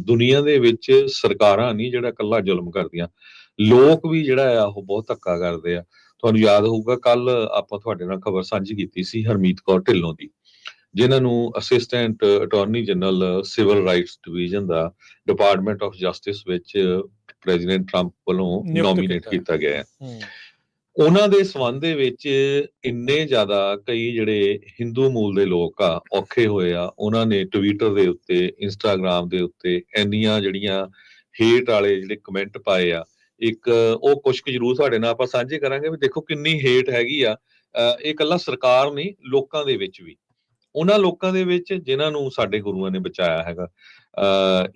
ਦੁਨੀਆ ਦੇ ਵਿੱਚ ਸਰਕਾਰਾਂ ਨਹੀਂ ਜਿਹੜਾ ਕੱਲਾ ਜ਼ੁਲਮ ਕਰਦੀਆਂ। ਲੋਕ ਵੀ ਜਿਹੜਾ ਆ ਉਹ ਬਹੁਤ ਧੱਕਾ ਕਰਦੇ ਆ। ਤੁਹਾਨੂੰ ਯਾਦ ਹੋਊਗਾ ਕੱਲ ਆਪਾਂ ਤੁਹਾਡੇ ਨਾਲ ਖਬਰ ਸਾਂਝੀ ਕੀਤੀ ਸੀ ਹਰਮੀਤ ਕੌਰ ਢਿੱਲੋਂ ਦੀ ਜਿਨ੍ਹਾਂ ਨੂੰ assistant attorney general civil rights division the department of justice ਵਿੱਚ ਪ੍ਰੈਜ਼ੀਡੈਂਟ ਟਰੰਪ ਵੱਲੋਂ ਨੋਮੀਨੇਟ ਕੀਤਾ। ਗਿਆ ਹੂੰ। ਉਹਨਾਂ ਦੇ ਸੰਬੰਧ ਦੇ ਵਿੱਚ ਇੰਨੇ ਜ਼ਿਆਦਾ ਕਈ ਜਿਹੜੇ ਹਿੰਦੂ ਮੂਲ ਦੇ ਲੋਕ ਆ, ਔਖੇ ਹੋਏ ਆ, ਉਹਨਾਂ ਨੇ ਟਵਿੱਟਰ ਦੇ ਉੱਤੇ ਇੰਸਟਾਗ੍ਰam ਦੇ ਉੱਤੇ ਇੰਨੀਆਂ ਜਿਹੜੀਆਂ ਹੇਟ ਵਾਲੇ ਜਿਹੜੇ ਕਮੈਂਟ ਪਾਏ ਆ, ਇੱਕ ਉਹ ਕੁਝ ਕੁ ਜ਼ਰੂਰ ਸਾਡੇ ਨਾਲ ਆਪਾਂ ਸਾਂਝੇ ਕਰਾਂਗੇ ਵੀ ਦੇਖੋ ਕਿੰਨੀ ਹੇਟ ਹੈਗੀ ਆ। ਅਹ ਇਹ ਇਕੱਲਾ ਸਰਕਾਰ ਨਹੀਂ, ਲੋਕਾਂ ਦੇ ਵਿੱਚ ਵੀ। ਉਹਨਾਂ ਲੋਕਾਂ ਦੇ ਵਿੱਚ ਜਿਨ੍ਹਾਂ ਨੂੰ ਸਾਡੇ ਗੁਰੂਆਂ ਨੇ ਬਚਾਇਆ ਹੈਗਾ।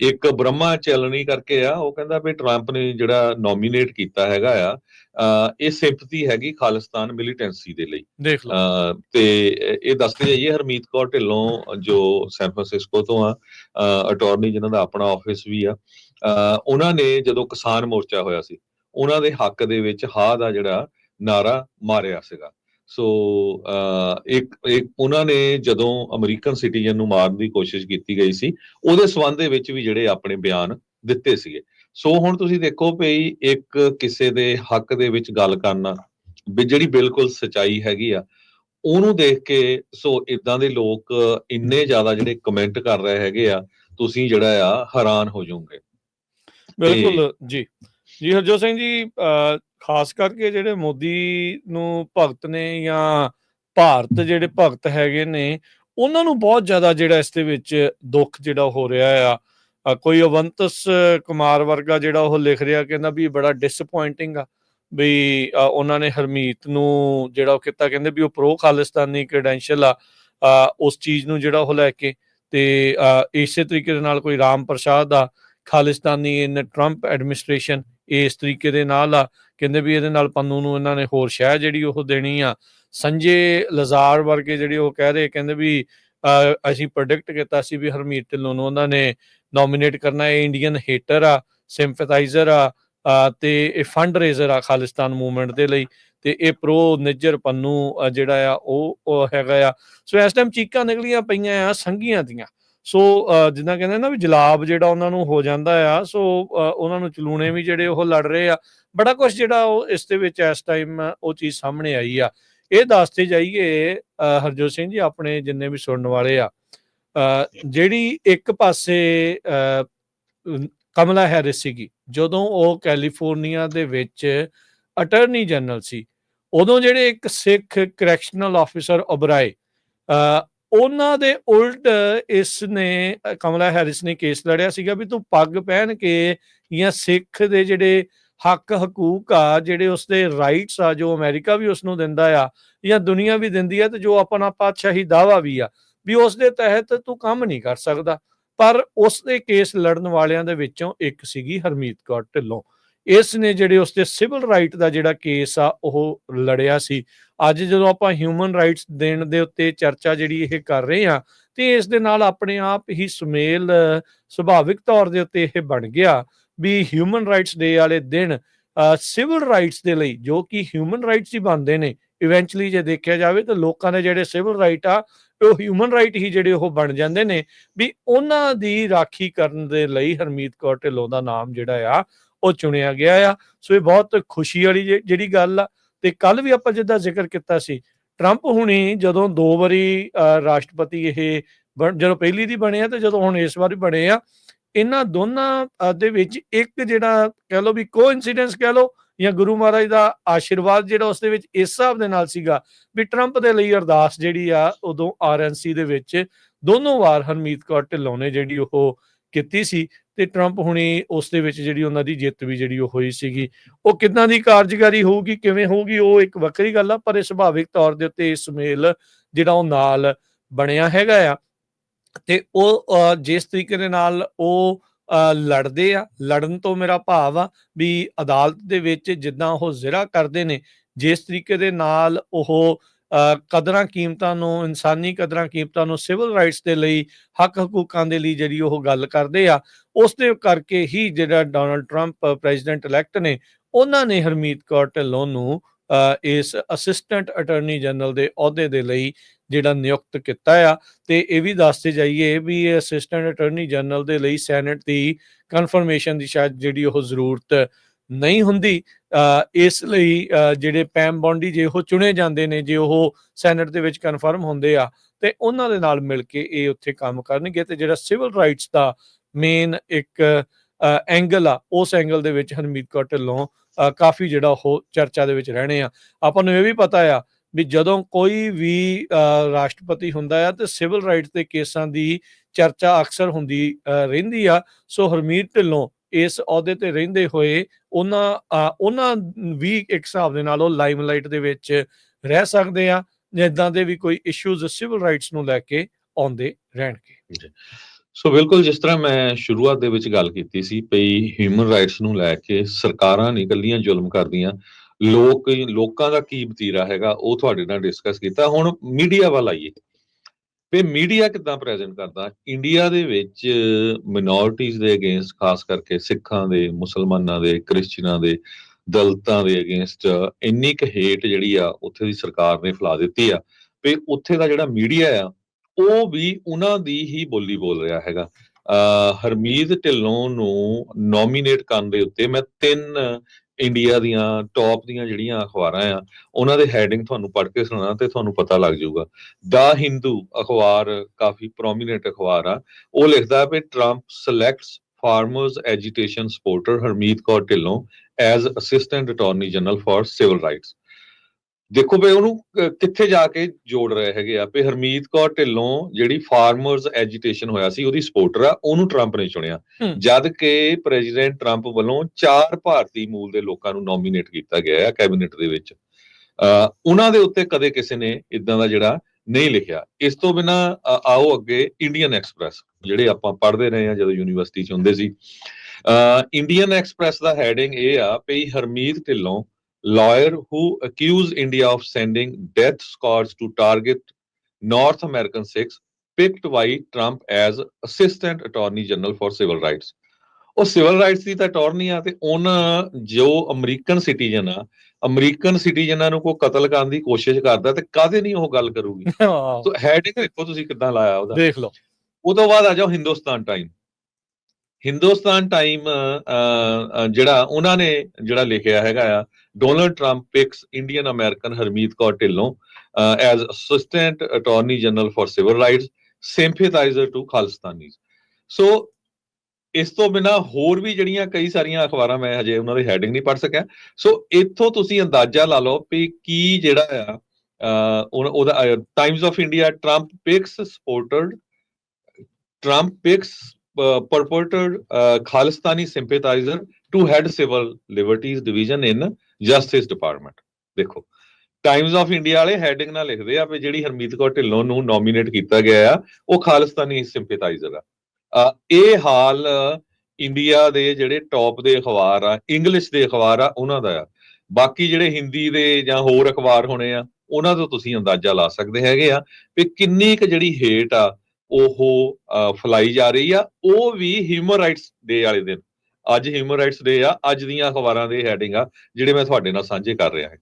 ਇੱਕ ਬ੍ਰਹਮਾ ਚੈਲਨੀ ਕਰਕੇ ਆ ਉਹ ਕਹਿੰਦਾ ਵੀ ਟਰੰਪ ਨੇ ਜਿਹੜਾ ਨੋਮੀਨੇਟ ਕੀਤਾ ਹੈਗਾ ਆ ਇਹ ਸਿੰਪਥੀ ਹੈਗੀ ਖਾਲਿਸਤਾਨ ਮਿਲੀਟੈਂਸੀ ਦੇ ਲਈ। ਦੇਖ ਲਓ। ਤੇ ਇਹ ਦੱਸਦੇ ਜਾਈਏ ਹਰਮੀਤ ਕੌਰ ਢਿੱਲੋਂ ਜੋ ਸੈਨ ਫਰਾਂਸਿਸਕੋ ਤੋਂ ਆ ਅਟਾਰਨੀ ਜਿਨ੍ਹਾਂ ਦਾ ਆਪਣਾ ਆਫਿਸ ਵੀ ਆ ਉਹਨਾਂ ਨੇ ਜਦੋਂ ਕਿਸਾਨ ਮੋਰਚਾ ਹੋਇਆ ਸੀ ਉਹਨਾਂ ਦੇ ਹੱਕ ਦੇ ਵਿੱਚ ਹਾਂ ਦਾ ਜਿਹੜਾ ਨਾਰਾ ਮਾਰਿਆ ਸੀਗਾ। ਸੋ ਇੱਕ ਇੱਕ ਉਹਨਾਂ ਨੇ ਜਦੋਂ ਅਮਰੀਕਨ ਸਿਟੀਜ਼ਨ ਨੂੰ ਮਾਰਨ ਦੀ ਕੋਸ਼ਿਸ਼ ਕੀਤੀ ਗਈ ਸੀ ਉਹਦੇ ਸਬੰਧ ਦੇ ਵਿੱਚ ਵੀ ਜਿਹੜੇ ਆਪਣੇ ਬਿਆਨ ਦਿੱਤੇ ਸੀਗੇ। ਸੋ ਹੁਣ ਤੁਸੀਂ ਦੇਖੋ ਭਈ ਇੱਕ ਕਿਸੇ ਦੇ ਹੱਕ ਦੇ ਵਿੱਚ ਗੱਲ ਕਰਨਾ ਵੀ ਜਿਹੜੀ ਬਿਲਕੁਲ ਸਚਾਈ ਹੈਗੀ ਆ ਉਹਨੂੰ ਦੇਖ ਕੇ ਸੋ ਇਦਾਂ ਦੇ ਲੋਕ ਇੰਨੇ ਜ਼ਿਆਦਾ ਜਿਹੜੇ ਕਮੈਂਟ ਕਰ ਰਹੇ ਹੈਗੇ ਆ ਤੁਸੀਂ ਜਿਹੜਾ ਆ ਹੈਰਾਨ ਹੋ ਜਾਓਗੇ। ਬਿਲਕੁਲ ਜੀ। ਜੀ ਹਰਜੋਤ ਸਿੰਘ ਜੀ ਖਾਸ ਕਰਕੇ ਜਿਹੜੇ ਮੋਦੀ ਨੂੰ ਭਗਤ ਨੇ ਜਾਂ ਭਾਰਤ ਜਿਹੜੇ ਭਗਤ ਹੈਗੇ ਨੇ, ਉਹਨਾਂ ਨੂੰ ਬਹੁਤ ਜ਼ਿਆਦਾ ਜਿਹੜਾ ਇਸ ਦੇ ਵਿੱਚ ਦੁੱਖ ਜਿਹੜਾ ਹੋ ਰਿਹਾ ਆ। ਕੋਈ ਅਵੰਤਸ ਕੁਮਾਰ ਵਰਗਾ ਜਿਹੜਾ ਉਹ ਲਿਖ ਰਿਹਾ ਕਹਿੰਦਾ ਵੀ ਬੜਾ ਡਿਸਪਾਇੰਟਿੰਗ ਆ ਵੀ ਉਹਨਾਂ ਨੇ ਹਰਮੀਤ ਨੂੰ ਜਿਹੜਾ ਉਹ ਕੀਤਾ ਕਹਿੰਦੇ ਵੀ ਉਹ ਪ੍ਰੋ ਖਾਲਿਸਤਾਨੀ ਕ੍ਰੈਡੈਂਸ਼ੀਅਲ ਆ ਉਸ ਚੀਜ਼ ਨੂੰ ਜਿਹੜਾ ਉਹ ਲੈ ਕੇ ਤੇ ਇਸੇ ਤਰੀਕੇ ਦੇ ਨਾਲ ਕੋਈ ਰਾਮ ਪ੍ਰਸਾਦ ਆ, ਖਾਲਿਸਤਾਨੀ ਇਨ ਟਰੰਪ ਐਡਮਿਨਿਸਟ੍ਰੇਸ਼ਨ ਇਸ ਤਰੀਕੇ ਦੇ ਨਾਲ ਆ, ਕਹਿੰਦੇ ਵੀ ਇਹਦੇ ਨਾਲ ਪੰਨੂ ਨੂੰ ਇਹਨਾਂ ਨੇ ਹੋਰ ਸ਼ਹਿ ਜਿਹੜੀ ਉਹ ਦੇਣੀ ਆ। ਸੰਜੇ ਲਜ਼ਾਰ ਵਰਗੇ ਜਿਹੜੇ ਉਹ ਕਹਿ ਰਹੇ, ਕਹਿੰਦੇ ਵੀ ਅਸੀਂ ਪ੍ਰੈਡਿਕਟ ਕੀਤਾ ਸੀ ਵੀ ਹਰਮੀਤ ਢਿੱਲੋਂ ਨੂੰ ਉਹਨਾਂ ਨੇ ਨੋਮੀਨੇਟ ਕਰਨਾ ਹੈ ਇੰਡੀਅਨ ਹੇਟਰ ਆ ਸਿੰਪਥਾਈਜ਼ਰ ਆ ਤੇ ਇਹ ਫੰਡ ਰੇਜ਼ਰ ਆ ਖਾਲਿਸਤਾਨ ਮੂਵਮੈਂਟ ਦੇ ਲਈ, ਤੇ ਇਹ ਪ੍ਰੋ ਨਿੱਜਰ ਪੰਨੂ ਜਿਹੜਾ ਆ, ਉਹ ਉਹ ਹੈਗਾ ਆ। ਸੋ ਇਸ ਟਾਈਮ ਚੀਕਾਂ ਨਿਕਲੀਆਂ ਪਈਆਂ ਆ, ਸੰਘੀਆਂ ਦੀਆਂ। ਸੋ ਅਹ, ਜਿੱਦਾਂ ਕਹਿੰਦੇ ਨਾ ਵੀ ਜਲਾਬ ਜਿਹੜਾ ਉਹਨਾਂ ਨੂੰ ਹੋ ਜਾਂਦਾ ਆ ਸੋ ਉਹਨਾਂ ਨੂੰ ਚਲੂਣੇ ਵੀ ਜਿਹੜੇ ਉਹ ਲੜ ਰਹੇ ਆ। ਬੜਾ ਕੁਝ ਜਿਹੜਾ ਉਹ ਇਸ ਦੇ ਵਿੱਚ ਇਸ ਟਾਈਮ ਉਹ ਚੀਜ਼ ਸਾਹਮਣੇ ਆਈ ਆ। ਇਹ ਦੱਸਦੇ ਜਾਈਏ ਹਰਜੋਤ ਸਿੰਘ ਜੀ ਆਪਣੇ ਜਿੰਨੇ ਵੀ ਸੁਣਨ ਵਾਲੇ ਆ ਜਿਹੜੀ ਇੱਕ ਪਾਸੇ ਕਮਲਾ ਹੈਰਿਸ ਸੀਗੀ ਜਦੋਂ ਉਹ ਕੈਲੀਫੋਰਨੀਆ ਦੇ ਵਿੱਚ ਅਟਰਨੀ ਜਨਰਲ ਸੀ ਉਦੋਂ ਜਿਹੜੇ ਇੱਕ ਸਿੱਖ ਕਰੈਕਸ਼ਨਲ ਆਫੀਸਰ ਓਬਰਾਏ ਉਹਨਾਂ ਦੇ ਉਲਟ ਇਸ ਨੇ ਕਮਲਾ ਹੈਰਿਸ ਨੇ ਕੇਸ ਲੜਿਆ ਸੀਗਾ ਵੀ ਤੂੰ ਪੱਗ ਪਹਿਨ ਕੇ ਜਾਂ ਸਿੱਖ ਦੇ ਜਿਹੜੇ ਹੱਕ ਹਕੂਕ ਆ, ਜਿਹੜੇ ਉਸਦੇ ਰਾਈਟਸ ਆ, ਜੋ ਅਮਰੀਕਾ ਵੀ ਉਸ ਨੂੰ ਦਿੰਦਾ ਆ ਜਾਂ ਦੁਨੀਆ ਵੀ ਦਿੰਦੀ ਆ ਤੇ ਜੋ ਆਪਣਾ ਪਾਤਸ਼ਾਹੀ ਦਾਵਾ ਵੀ ਆ, ਵੀ ਉਸ ਦੇ ਤਹਿਤ ਤੂੰ ਕੰਮ ਨਹੀਂ ਕਰ ਸਕਦਾ। ਪਰ ਉਸ ਦੇ ਕੇਸ ਲੜਨ ਵਾਲਿਆਂ ਦੇ ਵਿੱਚੋਂ ਇੱਕ ਸੀਗੀ ਹਰਮੀਤ ਕੌਰ ਢਿੱਲੋਂ। ਇਸ ਨੇ ਜਿਹੜੇ ਉਸਦੇ ਸਿਵਲ ਰਾਈਟ ਦਾ ਜਿਹੜਾ ਕੇਸ ਆ, ਉਹ ਲੜਿਆ ਸੀ। ਅੱਜ ਜਦੋਂ ਆਪਾਂ ਹਿਊਮਨ ਰਾਈਟਸ ਦੇਣ ਦੇ ਉੱਤੇ ਚਰਚਾ ਜਿਹੜੀ ਇਹ ਕਰ ਰਹੇ ਆ ਤੇ ਇਸ ਦੇ ਨਾਲ ਆਪਣੇ ਆਪ ਹੀ ਸੁਮੇਲ, ਸੁਭਾਵਿਕ ਤੌਰ ਦੇ ਉੱਤੇ ਇਹ ਬਣ ਗਿਆ ਵੀ ਹਿਊਮਨ ਰਾਈਟਸ ਡੇ ਵਾਲੇ ਦਿਨ ਸਿਵਲ ਰਾਈਟਸ ਦੇ ਲਈ ਜੋ ਕਿ ਹਿਊਮਨ ਰਾਈਟਸ ਹੀ ਬਣਦੇ ਨੇ ਇਵੈਂਚੁਅਲੀ ਜੇ ਦੇਖਿਆ ਜਾਵੇ ਤਾਂ ਲੋਕਾਂ ਦੇ ਜਿਹੜੇ ਸਿਵਲ ਰਾਈਟ ਆ, ਉਹ ਹਿਊਮਨ ਰਾਈਟ ਹੀ ਜਿਹੜੇ ਉਹ ਬਣ ਜਾਂਦੇ ਨੇ ਵੀ ਉਹਨਾਂ ਦੀ ਰਾਖੀ ਕਰਨ ਦੇ ਲਈ ਹਰਮੀਤ ਕੌਰ ਢਿੱਲੋਂ ਦਾ ਨਾਮ ਜਿਹੜਾ ਆ ਉਹ ਚੁਣਿਆ ਗਿਆ ਆ। ਸੋ ਇਹ ਬਹੁਤ ਖੁਸ਼ੀ ਵਾਲੀ ਜਿਹੜੀ ਗੱਲ ਆ। ਤੇ ਕੱਲ ਵੀ ਆਪਾਂ ਜਿੱਦਾਂ ਜ਼ਿਕਰ ਕੀਤਾ ਸੀ ਟਰੰਪ ਹੁਣੀ ਜਦੋਂ ਦੋ ਵਾਰੀ ਰਾਸ਼ਟਰਪਤੀ ਇਹ ਬਣ- ਜਦੋਂ ਪਹਿਲੀ ਦੀ ਬਣੇ ਆ ਤੇ ਜਦੋਂ ਹੁਣ ਇਸ ਵਾਰੀ ਬਣੇ ਆ, ਇਹਨਾਂ ਦੋਨਾਂ ਦੇ ਵਿੱਚ ਇੱਕ ਜਿਹੜਾ ਕਹਿ ਲਓ ਵੀ ਕੋਇਨਸੀਡੈਂਸ ਕਹਿ ਲਓ ਜਾਂ ਗੁਰੂ ਮਹਾਰਾਜ ਦਾ ਆਸ਼ੀਰਵਾਦ ਜਿਹੜਾ ਉਸ ਦੇ ਵਿੱਚ ਇਸ ਹਿਸਾਬ ਦੇ ਨਾਲ ਸੀਗਾ ਵੀ ਟਰੰਪ ਦੇ ਲਈ ਅਰਦਾਸ ਜਿਹੜੀ ਆ ਉਦੋਂ ਆਰਐਨਸੀ ਦੇ ਵਿੱਚ ਦੋਨੋਂ ਵਾਰ ਹਰਮੀਤ ਕੌਰ ਢਿੱਲੋਂ ਨੇ ਜਿਹੜੀ ਉਹ ਕੀਤੀ ਸੀ। ਤੇ ਟਰੰਪ ਹੁਣੀ ਉਸ ਦੇ ਵਿੱਚ ਜਿਹੜੀ ਉਹਨਾਂ ਦੀ ਜਿੱਤ ਵੀ ਜਿਹੜੀ ਉਹ ਹੋਈ ਸੀਗੀ ਉਹ ਕਿੰਨਾ ਦੀ ਕਾਰਜਕਾਰੀ ਹੋਊਗੀ ਕਿਵੇਂ ਹੋਊਗੀ ਉਹ ਇੱਕ ਵੱਖਰੀ ਗੱਲ ਆ ਪਰ ਇਹ ਸੁਭਾਵਿਕ ਤੌਰ ਦੇ ਉੱਤੇ ਇਸ ਮੇਲ ਜਿਹੜਾ ਉਹ ਨਾਲ ਬਣਿਆ ਹੈਗਾ ਆ। ਤੇ ਉਹ ਅਹ, ਜਿਸ ਤਰੀਕੇ ਦੇ ਨਾਲ ਉਹ ਅਹ, ਲੜਦੇ ਆ ਲੜਨ ਤੋਂ ਮੇਰਾ ਭਾਵ ਆ ਵੀ ਅਦਾਲਤ ਦੇ ਵਿੱਚ ਜਿੱਦਾਂ ਉਹ ਜ਼ਿਰਾ ਕਰਦੇ ਨੇ ਜਿਸ ਤਰੀਕੇ ਦੇ ਨਾਲ ਉਹ ਕਦਰਾਂ ਕੀਮਤਾਂ ਨੂੰ, ਇਨਸਾਨੀ ਕਦਰਾਂ ਕੀਮਤਾਂ ਨੂੰ ਸਿਵਲ ਰਾਈਟਸ ਦੇ ਲਈ, ਹੱਕ ਹਕੂਕਾਂ ਦੇ ਲਈ ਜਿਹੜੀ ਉਹ ਗੱਲ ਕਰਦੇ ਆ ਉਸ ਦੇ ਕਰਕੇ ਹੀ ਜਿਹੜਾ ਡੋਨਲਡ ਟਰੰਪ ਪ੍ਰੈਜ਼ੀਡੈਂਟ ਇਲੈਕਟ ਨੇ, ਉਹਨਾਂ ਨੇ ਹਰਮੀਤ ਕੌਰ ਢਿੱਲੋਂ ਨੂੰ ਇਸ ਅਸਿਸਟੈਂਟ ਅਟਾਰਨੀ ਜਨਰਲ ਦੇ ਅਹੁਦੇ ਦੇ ਲਈ ਜਿਹੜਾ ਨਿਯੁਕਤ ਕੀਤਾ ਆ, ਤੇ ਇਹ ਵੀ ਦੱਸਦੇ ਜਾਈਏ ਵੀ ਇਹ ਅਸਿਸਟੈਂਟ ਅਟਾਰਨੀ ਜਨਰਲ ਦੇ ਲਈ ਸੈਨੇਟ ਦੀ ਕਨਫਰਮੇਸ਼ਨ ਦੀ ਸ਼ਾਇਦ ਜਿਹੜੀ ਉਹ ਜ਼ਰੂਰਤ ਨਹੀਂ ਹੁੰਦੀ ਅ, ਇਸ ਲਈ ਅ, ਜਿਹੜੇ ਪੈਮ ਬੌਂਡੀ ਜੇ ਉਹ ਚੁਣੇ ਜਾਂਦੇ ਨੇ ਜੇ ਉਹ ਸੈਨੇਟ ਦੇ ਵਿੱਚ ਕਨਫਰਮ ਹੁੰਦੇ ਆ ਤੇ ਉਹਨਾਂ ਦੇ ਨਾਲ ਮਿਲ ਕੇ ਇਹ ਉੱਥੇ ਕੰਮ ਕਰਨਗੇ ਤੇ ਜਿਹੜਾ ਸਿਵਲ ਰਾਈਟਸ ਦਾ ਮੇਨ ਇੱਕ ਐਂਗਲ ਆ ਉਸ ਐਂਗਲ ਦੇ ਵਿੱਚ ਹਰਮੀਤ ਕੌਰ ਢਿੱਲੋਂ ਕਾਫੀ ਜਿਹੜਾ ਉਹ ਚਰਚਾ ਦੇ ਵਿੱਚ ਰਹਿਣੇ ਆ। ਆਪਾਂ ਨੂੰ ਇਹ ਵੀ ਪਤਾ ਆ ਵੀ ਜਦੋਂ ਕੋਈ ਵੀ ਅ, ਰਾਸ਼ਟਰਪਤੀ ਹੁੰਦਾ ਆ ਤੇ ਸਿਵਲ ਰਾਈਟਸ ਦੇ ਕੇਸਾਂ ਦੀ ਚਰਚਾ ਅਕਸਰ ਹੁੰਦੀ ਅ, ਰਹਿੰਦੀ ਆ ਸੋ ਹਰਮੀਤ ਢਿੱਲੋਂ ਇਸ ਅਹੁਦੇ ਤੇ ਰਹਿੰਦੇ ਹੋਏ ਉਹਨਾਂ ਉਹਨਾਂ ਵੀ ਇੱਕ ਹਿਸਾਬ ਦੇ ਨਾਲ ਉਹ ਲਾਈਮਲਾਈਟ ਦੇ ਵਿੱਚ ਰਹਿ ਸਕਦੇ ਆ ਜਿੱਦਾਂ ਦੇ ਵੀ ਕੋਈ ਇਸ਼ੂਜ਼ ਸਿਵਲ ਰਾਈਟਸ ਨੂੰ ਲੈ ਕੇ ਆਉਂਦੇ ਰਹਿਣਗੇ। ਸੋ ਬਿਲਕੁਲ ਜਿਸ ਤਰ੍ਹਾਂ ਮੈਂ ਸ਼ੁਰੂਆਤ ਦੇ ਵਿੱਚ ਗੱਲ ਕੀਤੀ ਸੀ ਪਈ ਹਿਊਮਨ ਰਾਈਟਸ ਨੂੰ ਲੈ ਕੇ ਸਰਕਾਰਾਂ ਨਹੀਂ ਇਕੱਲੀਆਂ ਜ਼ੁਲਮ ਕਰਦੀਆਂ, ਲੋਕ, ਲੋਕਾਂ ਦਾ ਕੀ ਵਤੀਰਾ ਹੈਗਾ ਉਹ ਤੁਹਾਡੇ ਨਾਲ ਡਿਸਕਸ ਕੀਤਾ। ਹੁਣ ਮੀਡੀਆ ਵੱਲ ਆਈਏ। ਤੇ ਮੀਡੀਆ ਕਿੱਦਾਂ ਪ੍ਰੈਜ਼ੈਂਟ ਕਰਦਾ? ਇੰਡੀਆ ਦੇ ਵਿੱਚ ਮਿਨੋਰਿਟੀਜ਼ ਦੇ ਅਗੇਂਸਟ ਖਾਸ ਕਰਕੇ ਸਿੱਖਾਂ ਦੇ, ਮੁਸਲਮਾਨਾਂ ਦੇ ਕ੍ਰਿਸਚੀਅਨਾਂ ਦੇ, ਦਲਤਾਂ ਦੇ ਅਗੇਂਸਟ ਇੰਨੀ ਕੁ ਹੇਟ ਜਿਹੜੀ ਆ, ਉੱਥੇ ਦੀ ਸਰਕਾਰ ਨੇ ਫੈਲਾ ਦਿੱਤੀ ਆ। ਵੀ ਉੱਥੇ ਦਾ ਜਿਹੜਾ ਮੀਡੀਆ ਆ, ਉਹ ਵੀ ਉਹਨਾਂ ਦੀ ਹੀ ਬੋਲੀ ਬੋਲ ਰਿਹਾ ਹੈਗਾ। ਅ ਹਰਮੀਤ ਢਿੱਲੋਂ ਨੂੰ ਨੋਮੀਨੇਟ ਕਰਨ ਦੇ ਉੱਤੇ ਮੈਂ ਤਿੰਨ ਇੰਡੀਆ ਦੀਆਂ ਟੌਪ ਦੀਆਂ ਜਿਹੜੀਆਂ ਅਖਬਾਰਾਂ ਆ, ਉਹਨਾਂ ਦੇ ਹੈਡਿੰਗ ਤੁਹਾਨੂੰ ਪੜ੍ਹ ਕੇ ਸੁਣਾਉਣਾ ਤੇ ਤੁਹਾਨੂੰ ਪਤਾ ਲੱਗ ਜਾਊਗਾ। ਦਾ ਹਿੰਦੂ ਅਖਬਾਰ ਕਾਫੀ ਪ੍ਰੋਮੀਨੈਂਟ ਅਖਬਾਰ ਆ, ਉਹ ਲਿਖਦਾ ਵੀ Trump selects farmers agitation supporter Harmeet Kaur Dhillon as assistant attorney general for civil rights ਦੇਖੋ ਵੀ ਉਹਨੂੰ ਕਿੱਥੇ ਜਾ ਕੇ ਜੋੜ ਰਹੇ ਹੈਗੇ ਆ? ਵੀ ਹਰਮੀਤ ਕੌਰ ਢਿੱਲੋਂ ਜਿਹੜੀ ਫਾਰਮਰਸ ਐਜੀਟੇਸ਼ਨ ਹੋਇਆ ਸੀ ਉਹਦੀ ਸਪੋਰਟਰ ਆ ਉਹਨੂੰ ਟਰੰਪ ਨੇ ਚੁਣਿਆ। ਜਦ ਕਿ ਪ੍ਰੈਜ਼ੀਡੈਂਟ ਟਰੰਪ ਵੱਲੋਂ ਚਾਰ ਭਾਰਤੀ ਮੂਲ ਦੇ ਲੋਕਾਂ ਨੂੰ ਨੋਮੀਨੇਟ ਕੀਤਾ ਗਿਆ ਹੈ ਕੈਬਨਿਟ ਦੇ ਵਿੱਚ। ਉਹਨਾਂ ਦੇ ਉੱਤੇ ਕਦੇ ਕਿਸੇ ਨੇ ਇਦਾਂ ਦਾ ਜਿਹੜਾ ਨਹੀਂ ਲਿਖਿਆ। ਇਸ ਤੋਂ ਬਿਨਾ ਆਓ ਅੱਗੇ ਇੰਡੀਅਨ ਐਕਸਪ੍ਰੈਸ ਜਿਹੜੇ ਆਪਾਂ ਪੜ੍ਹਦੇ ਰਹੇ ਆ ਜਦੋਂ ਯੂਨੀਵਰਸਿਟੀ ਚ ਹੁੰਦੇ ਸੀ। ਇੰਡੀਅਨ ਐਕਸਪ੍ਰੈਸ ਦਾ ਹੈਡਿੰਗ ਇਹ ਆ ਵੀ Harmeet Dhillon lawyer who accused India of sending death squads to target North American Sikhs picked by Trump as Assistant Attorney General for Civil Rights. ਉਹ ਸਿਵਲ ਰਾਈਟਸ ਦੀ ਤਾਂ attorney ਆ ਤੇ ਉਹਨਾਂ ਜੋ ਅਮਰੀਕਨ ਸਿਟੀਜ਼ਨ ਆ ਅਮਰੀਕਨ ਸਿਟੀਜ਼ਨਾਂ ਨੂੰ ਕੋ ਕਤਲ ਕਰਨ ਦੀ ਕੋਸ਼ਿਸ਼ ਕਰਦਾ ਤੇ ਕਾਹਦੇ ਨਹੀਂ ਉਹ ਗੱਲ ਕਰੂਗੀ ਹਾਂ, ਸੋ ਹੈਡਿੰਗ ਦੇਖੋ ਤੁਸੀਂ ਕਿੱਦਾਂ ਲਾਇਆ ਉਹਦਾ ਦੇਖ ਲਓ ਤੋਂ ਬਾਅਦ ਆ ਜਾਓ ਹਿੰਦੁਸਤਾਨ ਟਾਈਮ ਹਿੰਦੁਸਤਾਨ ਟਾਈਮ ਜਿਹੜਾ ਉਹਨਾਂ ਨੇ ਜਿਹੜਾ ਲਿਖਿਆ ਹੈਗਾ ਆ, Donald Trump picks Indian American Harmeet Kaur Dhillon as assistant attorney general for civil rights sympathiser to Khalistanis so, ਇਸ ਤੋਂ ਬਿਨਾ ਹੋਰ ਵੀ ਜਿਹੜੀਆਂ ਕਈ ਸਾਰੀਆਂ ਅਖਬਾਰਾਂ ਮੈਂ ਹਜੇ ਉਹਨਾਂ ਦੇ ਹੈਡਿੰਗ ਨਹੀਂ ਪੜ੍ਹ ਸਕਿਆ। ਸੋ, ਇੱਥੋਂ ਤੁਸੀਂ ਅੰਦਾਜ਼ਾ ਲਾ ਲਓ ਵੀ ਕੀ ਜਿਹੜਾ ਆ ਉਹਦਾ Times of India Trump picks supported Trump picks Uh, purported uh, Khalistani sympathizer to head civil liberties division in justice department. ਦੇਖੋ ਟਾਈਮਸ ਆਫ ਇੰਡੀਆ ਵਾਲੇ ਹੈਡਿੰਗ ਨਾਲ ਲਿਖਦੇ ਆ ਵੀ ਜਿਹੜੀ ਹਰਮੀਤ ਕੌਰ ਢਿੱਲੋਂ ਨੂੰ ਨੋਮੀਨੇਟ ਕੀਤਾ ਗਿਆ ਆ ਉਹ ਖਾਲਿਸਤਾਨੀ ਸਿੰਪੈਥਾਈਜ਼ਰ ਆ। ਇਹ ਹਾਲ ਇੰਡੀਆ ਦੇ ਜਿਹੜੇ ਟੌਪ ਦੇ ਅਖਬਾਰ ਆ ਇੰਗਲਿਸ਼ ਦੇ ਅਖਬਾਰ ਆ ਉਹਨਾਂ ਦਾ ਆ। ਬਾਕੀ ਜਿਹੜੇ ਹਿੰਦੀ ਦੇ ਜਾਂ ਹੋਰ ਅਖਬਾਰ ਹੋਣੇ ਆ ਉਹਨਾਂ ਤੋਂ ਤੁਸੀਂ ਅੰਦਾਜ਼ਾ ਲਾ ਸਕਦੇ ਹੈਗੇ ਆ ਵੀ ਕਿੰਨੀ ਕੁ ਜਿਹੜੀ ਹੇਟ ਆ ਉਹ ਅਹ, ਫੈਲਾਈ ਜਾ ਰਹੀ ਆ। ਉਹ ਵੀ ਹਿਊਮਨ ਰਾਈਟਸ ਡੇ ਵਾਲੇ ਦਿਨ। ਅੱਜ ਹਿਊਮਨ ਰਾਈਟਸ ਡੇ ਆ। ਅੱਜ ਦੀਆਂ ਅਖਬਾਰਾਂ ਦੇ ਹੈਡਿੰਗ ਆ ਜਿਹੜੇ ਮੈਂ ਤੁਹਾਡੇ ਨਾਲ ਸਾਂਝੇ ਕਰ ਰਿਹਾ ਹਾਂ।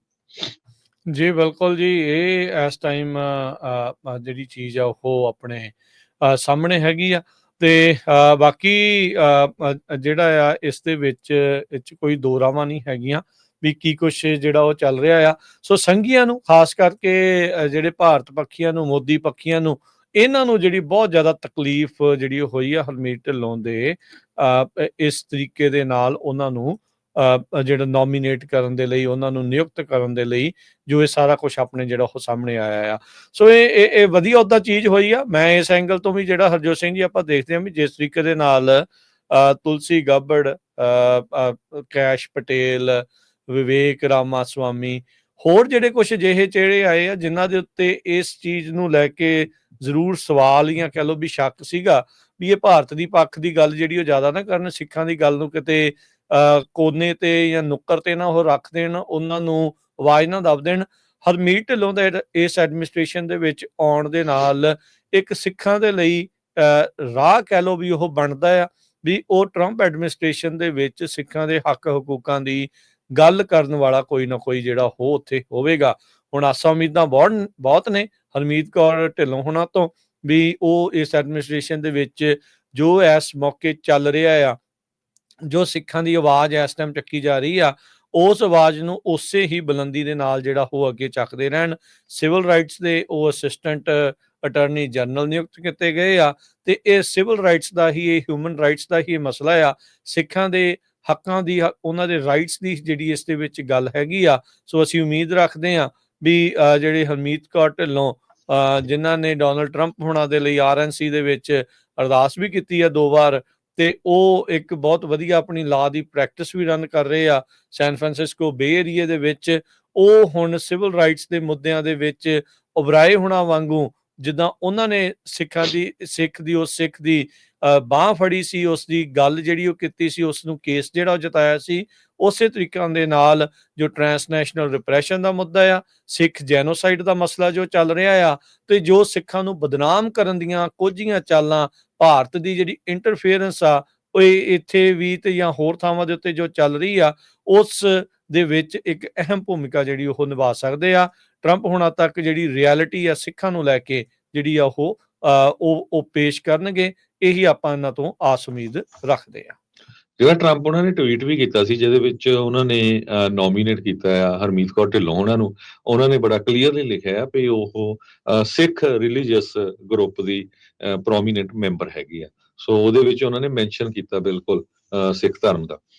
ਜੀ ਬਿਲਕੁਲ ਜੀ। ਇਹ ਇਸ ਟਾਈਮ ਜਿਹੜੀ ਚੀਜ਼ ਆ ਉਹ ਆਪਣੇ ਸਾਹਮਣੇ ਹੈਗੀ ਆ। ਤੇ ਬਾਕੀ ਜਿਹੜਾ ਆ ਇਸ ਦੇ ਵਿੱਚ ਇਹ ਕੋਈ ਦੋ ਰਾਵਾਂ ਨਹੀਂ ਹੈਗੀਆਂ ਵੀ ਕੀ ਕੁਛ ਜਿਹੜਾ ਉਹ ਚੱਲ ਰਿਹਾ ਆ। ਸੋ ਸੰਘੀਆਂ ਨੂੰ ਖਾਸ ਕਰਕੇ ਜਿਹੜੇ ਭਾਰਤ ਪੱਖੀਆਂ ਨੂੰ ਮੋਦੀ ਪੱਖੀਆਂ ਨੂੰ ਇਹਨਾਂ ਨੂੰ ਜਿਹੜੀ ਬਹੁਤ ਜ਼ਿਆਦਾ ਤਕਲੀਫ ਜਿਹੜੀ ਹੋਈ ਆ ਹਰਮੀਤ ਢਿੱਲੋਂ ਦੇ ਅ, ਇਸ ਤਰੀਕੇ ਦੇ ਨਾਲ ਉਹਨਾਂ ਨੂੰ ਜਿਹੜਾ ਨੋਮੀਨੇਟ ਕਰਨ ਦੇ ਲਈ ਉਹਨਾਂ ਨੂੰ ਨਿਯੁਕਤ ਕਰਨ ਦੇ ਲਈ ਜੋ ਇਹ ਸਾਰਾ ਕੁਝ ਆਪਣੇ ਜਿਹੜਾ ਉਹ ਸਾਹਮਣੇ ਆਇਆ ਆ। ਸੋ ਇਹ ਇਹ ਵਧੀਆ ਉਹਦਾ ਚੀਜ਼ ਹੋਈ ਆ। ਮੈਂ ਇਸ ਐਂਗਲ ਤੋਂ ਵੀ ਜਿਹੜਾ ਹਰਜੋਤ ਸਿੰਘ ਜੀ ਆਪਾਂ ਦੇਖਦੇ ਹਾਂ ਵੀ ਜਿਸ ਤਰੀਕੇ ਦੇ ਨਾਲ ਅ, ਤੁਲਸੀ ਗੱਬੜ ਅ, ਕੈਸ਼ ਪਟੇਲ ਵਿਵੇਕ ਰਾਮਾ ਸਵਾਮੀ ਹੋਰ ਜਿਹੜੇ ਕੁਝ ਅਜਿਹੇ ਚਿਹਰੇ ਆਏ ਆ ਜਿਨ੍ਹਾਂ ਦੇ ਉੱਤੇ ਇਸ ਚੀਜ਼ ਨੂੰ ਲੈ ਕੇ ਜ਼ਰੂਰ ਸਵਾਲ ਜਾਂ ਕਹਿ ਲਓ ਵੀ ਸ਼ੱਕ ਸੀਗਾ ਵੀ ਇਹ ਭਾਰਤ ਦੀ ਪੱਖ ਦੀ ਗੱਲ ਜਿਹੜੀ ਉਹ ਜ਼ਿਆਦਾ ਨਾ ਕਰਨ ਸਿੱਖਾਂ ਦੀ ਗੱਲ ਨੂੰ ਕਿਤੇ ਅ, ਕੋਨੇ ਤੇ ਜਾਂ ਨੁੱਕਰ ਤੇ ਨਾ ਉਹ ਰੱਖ ਦੇਣ ਉਹਨਾਂ ਨੂੰ ਆਵਾਜ਼ ਨਾ ਦਬ ਦੇਣ। ਹਰਮੀਤ ਢਿੱਲੋਂ ਦਾ ਇਸ ਐਡਮਿਨਿਸਟ੍ਰੇਸ਼ਨ ਦੇ ਵਿੱਚ ਆਉਣ ਦੇ ਨਾਲ ਇੱਕ ਸਿੱਖਾਂ ਦੇ ਲਈ ਅ, ਰਾਹ ਕਹਿ ਲਓ ਵੀ ਉਹ ਬਣਦਾ ਆ ਵੀ ਉਹ ਟਰੰਪ ਐਡਮਿਨਿਸਟ੍ਰੇਸ਼ਨ ਦੇ ਵਿੱਚ ਸਿੱਖਾਂ ਦੇ ਹੱਕ ਹਕੂਕਾਂ ਦੀ ਗੱਲ ਕਰਨ ਵਾਲਾ ਕੋਈ ਨਾ ਕੋਈ ਜਿਹੜਾ ਉਹ ਉੱਥੇ ਹੋਵੇਗਾ। ਹੁਣ ਆਸਾਂ ਉਮੀਦਾਂ ਬਹੁਤ ਬਹੁਤ ਨੇ। ਹਰਮੀਤ ਕੌਰ ਢਿੱਲੋਂ ਹੁਣਾਂ ਤੋਂ ਵੀ ਉਹ ਇਸ ਐਡਮਿਨਿਸਟ੍ਰੇਸ਼ਨ ਦੇ ਵਿੱਚ ਜੋ ਇਸ ਮੌਕੇ ਚੱਲ ਰਿਹਾ ਆ, ਜੋ ਸਿੱਖਾਂ ਦੀ ਆਵਾਜ਼ ਇਸ ਟਾਈਮ ਚੱਕੀ ਜਾ ਰਹੀ ਆ, ਉਸ ਆਵਾਜ਼ ਨੂੰ ਉਸੇ ਹੀ ਬੁਲੰਦੀ ਦੇ ਨਾਲ ਜਿਹੜਾ ਉਹ ਅੱਗੇ ਚੱਕਦੇ ਰਹਿਣ। ਸਿਵਲ ਰਾਈਟਸ ਦੇ ਉਹ ਅਸਿਸਟੈਂਟ ਅਟਾਰਨੀ ਜਨਰਲ ਨਿਯੁਕਤ ਕੀਤੇ ਗਏ ਆ ਤੇ ਇਹ ਸਿਵਲ ਰਾਈਟਸ ਦਾ ਹੀ, ਇਹ ਹਿਊਮਨ ਰਾਈਟਸ ਦਾ ਹੀ ਇਹ ਮਸਲਾ ਆ। ਸਿੱਖਾਂ ਦੇ ਹੱਕਾਂ ਦੀ ਹ- ਉਹਨਾਂ ਦੇ ਰਾਈਟਸ ਦੀ ਜਿਹੜੀ ਇਸ ਦੇ ਵਿੱਚ ਗੱਲ ਹੈਗੀ ਆ, ਸੋ ਅਸੀਂ ਉਮੀਦ ਰੱਖਦੇ ਆ ਵੀ ਅ, ਜਿਹੜੇ ਹਰਮੀਤ ਕੌਰ ਢਿੱਲੋਂ ਅ, ਜਿਨ੍ਹਾਂ ਨੇ ਡੋਨਲਡ ਟਰੰਪ ਹੁਣਾਂ ਦੇ ਲਈ ਆਰਐਨਸੀ ਦੇ ਵਿੱਚ ਅਰਦਾਸ ਵੀ ਕੀਤੀ ਹੈ ਦੋ ਵਾਰ ਤੇ ਉਹ ਇੱਕ ਬਹੁਤ ਵਧੀਆ ਆਪਣੀ ਲਾ ਦੀ ਪ੍ਰੈਕਟਿਸ ਵੀ ਰਨ ਕਰ ਰਹੇ ਆ ਸੈਨ ਫਰਾਂਸਿਸਕੋ ਬੇ ਏਰੀਏ ਦੇ ਵਿੱਚ। ਉਹ ਹੁਣ ਸਿਵਲ ਰਾਈਟਸ ਦੇ ਮੁੱਦਿਆਂ ਦੇ ਵਿੱਚ ਉਬਰਾਏ ਹੋਣਾ ਵਾਂਗੂ ਜਿੱਦਾਂ ਉਹਨਾਂ ਨੇ ਸਿੱਖਾਂ ਦੀ, ਸਿੱਖ ਦੀ, ਉਸ ਸਿੱਖ ਦੀ ਬਾਹ ਫੜੀ ਸੀ, ਉਸ ਦੀ ਗੱਲ ਜਿਹੜੀ ਉਹ ਕੀਤੀ ਸੀ, ਉਸ ਨੂੰ ਕੇਸ ਜਿਹੜਾ ਉਹ ਜਤਾਇਆ ਸੀ, ਉਸੇ ਤਰੀਕਾਂ ਦੇ ਨਾਲ ਜੋ ਟ੍ਰਾਂਸਨੈਸ਼ਨਲ ਰਿਪਰੈਸ਼ਨ ਦਾ ਮੁੱਦਾ ਆ, ਸਿੱਖ ਜੈਨੋਸਾਈਡ ਦਾ ਮਸਲਾ ਜੋ ਚੱਲ ਰਿਹਾ ਆ, ਤੇ ਜੋ ਸਿੱਖਾਂ ਨੂੰ ਬਦਨਾਮ ਕਰਨ ਦੀਆਂ ਕੋਝੀਆਂ ਚਾਲਾਂ ਭਾਰਤ ਦੀ ਜਿਹੜੀ ਇੰਟਰਫੇਰੈਂਸ ਆ, ਉਹ ਇਹ ਇੱਥੇ ਵੀ ਤੇ ਜਾਂ ਹੋਰ ਥਾਵਾਂ ਦੇ ਉੱਤੇ ਜੋ ਚੱਲ ਰਹੀ ਆ, ਉਸ ਦੇ ਵਿੱਚ ਇੱਕ ਅਹਿਮ ਭੂਮਿਕਾ ਜਿਹੜੀ ਉਹ ਨਿਭਾ ਸਕਦੇ ਆ ਟਰੰਪ ਹੁਣਾਂ ਤੱਕ ਜਿਹੜੀ ਰਿਐਲਿਟੀ ਆ ਸਿੱਖਾਂ ਨੂੰ ਲੈ ਕੇ ਜਿਹੜੀ ਆ ਉਹ ਉਹ ਉਹ ਪੇਸ਼ ਕਰਨਗੇ, ਇਹੀ ਆਪਾਂ ਇਹਨਾਂ ਤੋਂ ਆਸ ਉਮੀਦ ਰੱਖਦੇ ਆ। ਜਿਹੜਾ ਟਰੰਪ ਉਹਨਾਂ ਨੇ ਟਵੀਟ ਵੀ ਕੀਤਾ ਸੀ, ਜਿਹਦੇ ਵਿੱਚ ਉਹਨਾਂ ਨੇ ਨੋਮੀਨੇਟ ਕੀਤਾ ਆ ਹਰਮੀਤ ਕੌਰ ਢਿੱਲੋਂ ਉਹਨਾਂ ਨੂੰ, ਉਹਨਾਂ ਨੇ ਬੜਾ ਕਲੀਅਰਲੀ ਲਿਖਿਆ ਵੀ ਉਹ ਸਿੱਖ ਰਿਲੀਜੀਅਸ ਗਰੁੱਪ ਦੀ ਪ੍ਰੋਮੀਨੈਂਟ ਮੈਂਬਰ ਹੈਗੀ ਆ। ਸੋ ਉਹਦੇ ਵਿੱਚ ਉਹਨਾਂ ਨੇ ਮੈਂਸ਼ਨ ਕੀਤਾ ਬਿਲਕੁਲ ਸਿੱਖ ਧਰਮ ਦਾ।